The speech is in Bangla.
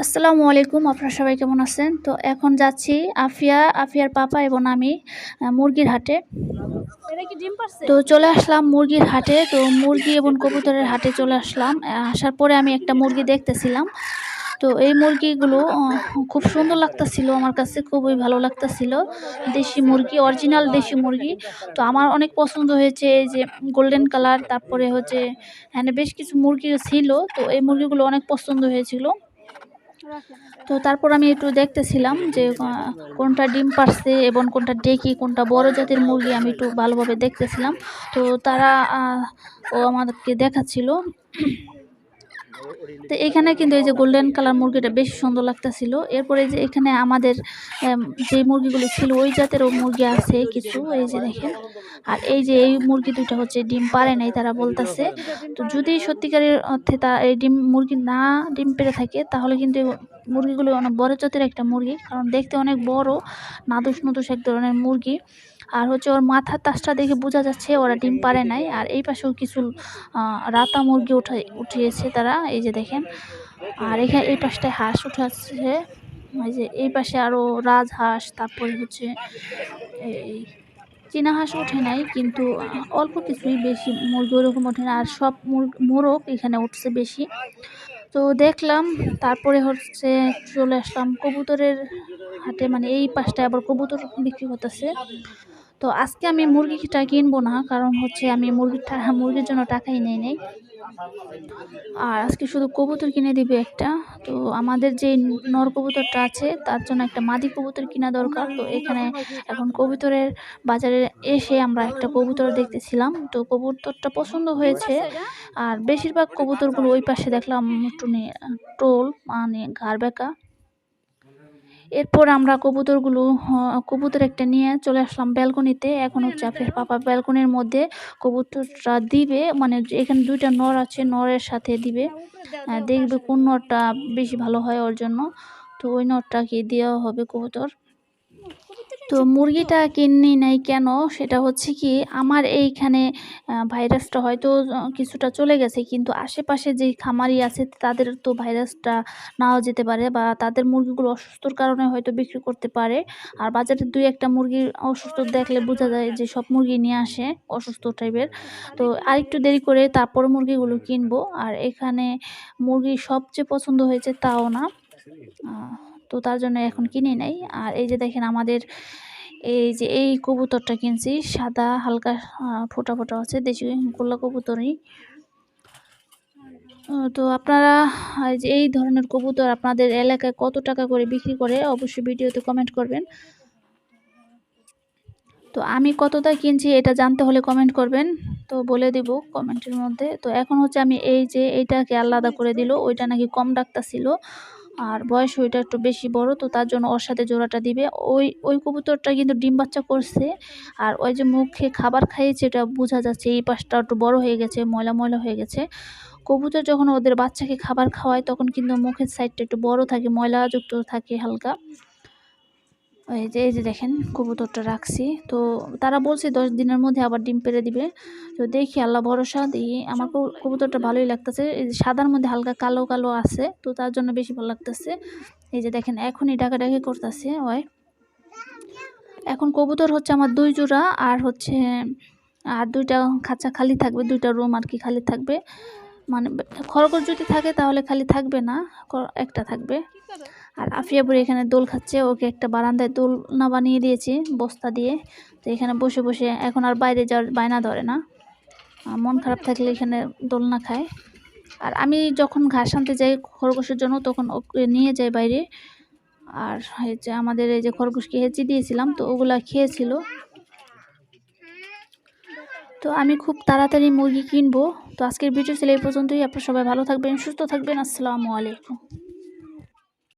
আসসালামু আলাইকুম আপনারা সবাই কেমন আছেন? তো এখন যাচ্ছি আফিয়া আফিয়ার পাপা এবং আমি মুরগির হাটে। তো চলে আসলাম মুরগির হাটে। তো মুরগি এবং কবুতরের হাটে চলে আসলাম। আসার পরে আমি একটা মুরগি দেখতেছিলাম। তো এই মুরগিগুলো খুব সুন্দর লাগতেছিল আমার কাছে খুবই ভালো লাগতেছিল। দেশি মুরগি অরিজিনাল দেশি মুরগি। তো আমার অনেক পছন্দ হয়েছে এই যে গোল্ডেন কালার তারপরে হচ্ছে হ্যাঁ বেশ কিছু মুরগি ছিল। তো এই মুরগিগুলো অনেক পছন্দ হয়েছিল। তো তারপর আমি একটু দেখতেছিলাম যে কোনটা ডিম পারছে এবং কোনটা ডেকি কোনটা বড় জাতের মুরগি আমি একটু ভালোভাবে দেখতেছিলাম। তো তারা ও আমাদেরকে দেখাচ্ছিল। তো এখানে কিন্তু এই যে গোল্ডেন কালার মুরগিটা বেশি সুন্দর লাগতেছিল। এরপরে যে এখানে আমাদের আম, যে মুরগিগুলো ছিল ওই জাতেরও মুরগি আছে কিছু এই যে দেখেন। আর এই যে এই মুরগি দুটো হচ্ছে ডিম পারে নাই তারা বলতেছে। তো যদি সত্যিকারের অর্থে তা এই ডিম মুরগি না ডিম পেড়ে থাকে তাহলে কিন্তু মুরগিগুলো অনেক বড় জাতের একটা মুরগি। কারণ দেখতে অনেক বড় নাদুস নুদুস এক ধরনের মুরগি। আর হচ্ছে ওর মাথার তাসটা দেখে বোঝা যাচ্ছে ওরা ডিম পারে নাই। আর এই পাশেও কিছু রাতা মুরগি উঠে, উঠিয়েছে তারা, এই যে দেখেন। আর এখানে এই পাশটায় হাঁস উঠে আসছে। এই যে, এই পাশে আরও রাজহাঁস, তারপরে হচ্ছে এই চীনা হাঁস ওঠে নাই, কিন্তু অল্প কিছুই বেশি মুরগি ওরকম ওঠে না। আর সব মুর- মোরগ এখানে উঠছে বেশি। তো দেখলাম, তারপরে হচ্ছে চলে আসলাম কবুতরের হাটে। মানে এই পাশটায় আবার কবুতর বিক্রি করতেছে। তো আজকে আমি মুরগিটা কিনবো না, কারণ হচ্ছে আমি মুরগিটা মুরগির জন্য টাকাই নেই নেই। আর আজকে শুধু কবুতর কিনে দিবে একটা, তো আমাদের যে নর কবুতরটা আছে, তার জন্য একটা মাদি কবুতর কিনা দরকার। তো এখানে এখন কবুতরের বাজারে এসে আমরা একটা কবুতর দেখতেছিলাম, তো কবুতরটা পছন্দ হয়েছে। আর বেশিরভাগ কবুতরগুলো ওই পাশে দেখলাম টুনি টোল মানে ঘাড় বেঁকা এরপর আমরা কবুতরগুলো কবুতর একটা নিয়ে চলে আসলাম ব্যালকনিতে। এখন হচ্ছে আপনার পাপা ব্যালকনির মধ্যে কবুতরটা দিবে। মানে এখানে দুইটা নর আছে নরের সাথে দিবে। দেখবে কোন নরটা বেশি ভালো হয় ওর জন্য। তো ওই নরটাকে দেওয়া হবে কবুতর। তো মুরগিটা কিনি নাই কেন? সেটা হচ্ছে কি, আমার এইখানে ভাইরাসটা হয়তো কিছুটা চলে গেছে, কিন্তু আশেপাশে যে খামারি আছে, তাদের তো ভাইরাসটা নাও যেতে পারে বা তাদের মুরগিগুলো অসুস্থর কারণে হয়তো বিক্রি করতে পারে। আর বাজারে দুই একটা মুরগি অসুস্থ দেখলে বোঝা যায় যে সব মুরগি নিয়ে আসে, অসুস্থ টাইপের। তো আরেকটু দেরি করে তারপর মুরগিগুলো কিনবো। আর এখানে মুরগি সবচেয়ে পছন্দ হয়েছে তাও না। তো তার জন্য এখন কিনে নেই। আর এই যে দেখেন আমাদের এই যে এই কবুতরটা কিনছি, সাদা, হালকা ফোটা ফোটা আছে, দেশি গোল্লা কবুতরই। তো আপনারা যে এই ধরনের কবুতর আপনাদের এলাকায় কত টাকা করে বিক্রি করে, অবশ্যই ভিডিওতে কমেন্ট করবেন। তো আমি কতটা কিনছি এটা জানতে হলে কমেন্ট করবেন। তো বলে দিব কমেন্টের মধ্যে। তো এখন হচ্ছে আমি এই যে এইটাকে আলাদা করে দিল, ওইটা নাকি কম ডাক্তার ছিল আর বয়স ওইটা একটু বেশি বড়, তো তার জন্য ওর সাথে জোড়াটা দিবে। ওই ওই কবুতরটা কিন্তু ডিম বাচ্চা করছে। আর ওই যে মুখে খাবার খাইয়েছে, এটা বোঝা যাচ্ছে এই পাশটা একটু বড় হয়ে গেছে, ময়লা ময়লা হয়ে গেছে। কবুতর যখন ওদের বাচ্চাকে খাবার খাওয়ায়, তখন কিন্তু মুখের সাইডটা একটু বড় থাকে, ময়লাযুক্ত থাকে হালকা। এই যে এই যে দেখেন কবুতরটা রাখছি। তো তারা বলছে দশ দিনের মধ্যে আবার ডিম পেড়ে দিবে। তো দেখি, আল্লাহ ভরসা, দেখি। আমার কবুতরটা ভালোই লাগতেছে। এই যে সাদার মধ্যে হালকা কালো কালো আছে, তো তার জন্য বেশি ভালো লাগতেছে। এই যে দেখেন, এখনই ডাকাডাকি করতেছে, ওই। এখন কবুতর হচ্ছে আমার দুই জোড়া, আর হচ্ছে, আর দুইটা খাঁচা খালি থাকবে, দুইটা রুম আর কি খালি থাকবে। মানে খরগোশ যদি থাকে তাহলে খালি থাকবে না একটা থাকবে। আর আফিয়া বুড়ি এখানে দোল খাচ্ছে, ওকে একটা বারান্দায় দোল না বানিয়ে দিয়েছি, বস্তা দিয়ে। তো এখানে বসে বসে এখন আর বাইরে যাওয়ার বায়না ধরে না। মন খারাপ থাকলে এখানে দোলনা খায়। আর আমি যখন ঘাস আনতে যাই খরগোশের জন্য, তখন ওকে নিয়ে যাই বাইরে। আর যে আমাদের এই যে খরগোশকে হেঁচে দিয়েছিলাম, তো ওগুলা খেয়েছিল। তো আমি খুব তাড়াতাড়ি মুরগি কিনবো। তো আজকের ভিডিও ছিল এই পর্যন্তই। আপনার সবাই ভালো থাকবেন, সুস্থ থাকবেন। আসসালামু আলাইকুম।